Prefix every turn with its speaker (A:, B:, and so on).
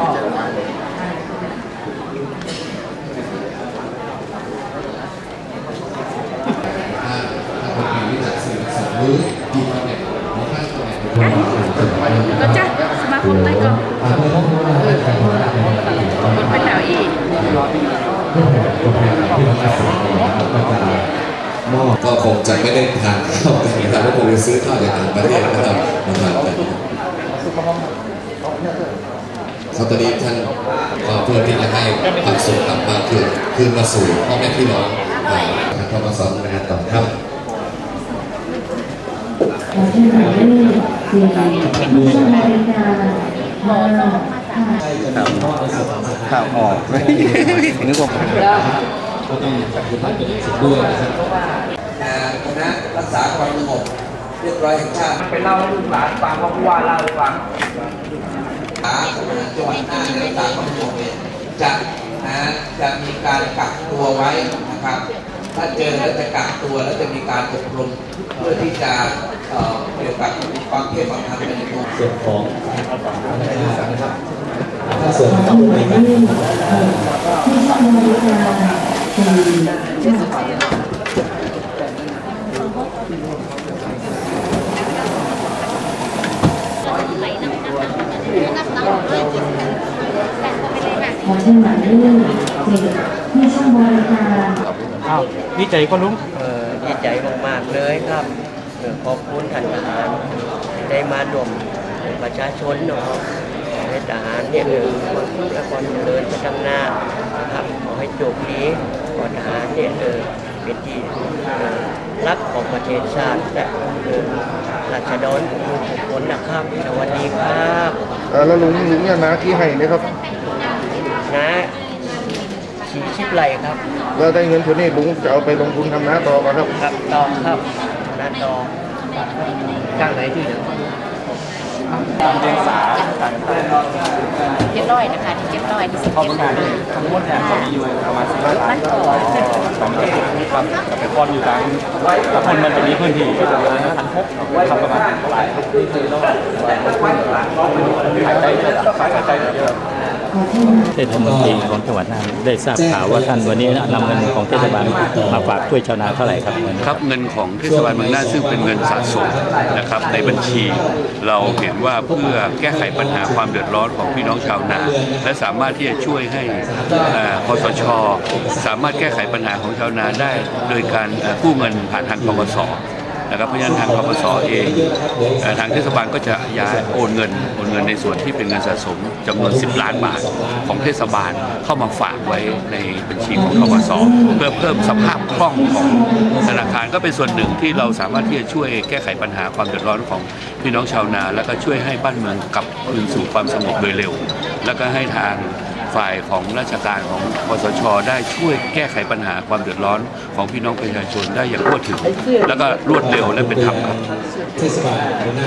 A: ก็ก็จ้ะสมาค
B: มไต้กอล์ฟคนเป็นแถวอีกก
C: ็ค
A: งจะไม่ได้ทานข้าวกันแต่ก็คงจะซื้อข้าวจากต่างประเทศนะครับมาทานกัน เขาตอนนี้ท่านก็เพื่อที่จะให้ความสุขกลับมาคืนคืนมาสู่พ่อแม่พี่น้องอ่าท่านเข้ามาสอนงานต่อครับ
D: ขอเชิญหมายเลขสี่ผู้ช่วยบริการห้าห้า
E: ข่าวออกนึกว่า
C: ผมก็ต้องจับ
A: คณะรักษาความสงบเรียบร้อยแห่งชาติ
F: ไปเล่าให้ลูกหลานฟังเพราะผู้ว่าเล่าให้ฟัง
A: จังหวัดน่านในรักษาความสงเนี่ยจะนะจะมีการกักตัวไว้นะครับ ถ้าเจอแล้วจะกักตัวแล้วจะมีการอบรมเพื่อที่จะเกี่ยวกับความเพียรความทำเป็นตัว
D: ส่วนของส่วนของหมายเลขหกผู้ช่วยบริการสี่ ขอเชิญหมายเลขเจ็ดผู้ช่วยบริการ
G: อ้าวดีใจก็ลุง
E: เออดีใจมากๆเลยครับขอบคุณท่านทหารได้มาร่วมประชาชนเนาะให้ทหารเนี่ยเออมาพูดและความเจริญพัฒนานะครับขอให้โชคดีขอทหารเนี่ยเออเป็นที่รักของประเทศชาติและเออราชดรทุกคนนะครับ สวัสดีครับ
H: เอ่อแล้วลุงลุงเนี่ยนะที่ให้เนี่ยครับ
E: นะชีชิบไหลครับ
H: แล้วได้เงินส่วนนี้ลุงจะเอาไปลงทุนทำนาต่อมาครับ
E: ครับต่อครับนาต่อ
F: จ้างไหนที่ไหน
I: เจ็ดร้อยนะคะที่เจ็ดร้อยที่สิบเจ็ดบาท
G: ทั้งหมดเนี่ยก็มีอยู่ประมาณสิบ
I: มัน
G: ล้าน
I: ก่อน
G: สองที่ครับแต่พออยู่ต่างแล้วคนมันจะมีพื้นที่ประมาณพันหกครับประมาณเท่าไหร่ขายได้เยอะขายได้เยอะ
D: เท
C: ศมนตรีของจังหวัดน่านได้ทราบข่าวว่าท่านวันนี้นำเงินของเทศบาลมาฝากช่วยชาวนาเท่าไหร่ครับ
J: ครับเงินของเทศบาลเมืองน่านซึ่งเป็นเงินสะสมนะครับในบัญชีเราเห็นว่าเพื่อแก้ไขปัญหาความเดือดร้อนของพี่น้องชาวนา และสามารถที่จะช่วยให้เอ่อคสช สามารถแก้ไขปัญหาของชาวนาได้ โดยการกู้เงินผ่านทางกบส นะครับเพราะฉะนั้นทางกบสเองเอ่อทางเทศบาลก็จะย้ายโอนเงินโอนเงินในส่วนที่เป็นเงินสะสมจำนวน 10 ล้านบาทของเทศบาลเข้ามาฝากไว้ในบัญชีของกบสเพื่อเพิ่มสภาพคล่องของธนาคารก็เป็นส่วนหนึ่งที่เราสามารถที่จะช่วยแก้ไขปัญหาความเดือดร้อนของพี่น้องชาวนา แล้วก็ช่วยให้บ้านเมืองกลับคืนสู่ความสงบโดยเร็ว แล้วก็ให้ทาง ฝ่ายของราชการของคสชได้ช่วยแก้ไขปัญหาความเดือดร้อนของพี่น้องประชาชนได้อย่างรวดถึง แล้วก็รวดเร็วและเป็นธรรมครับ
A: เทศบาล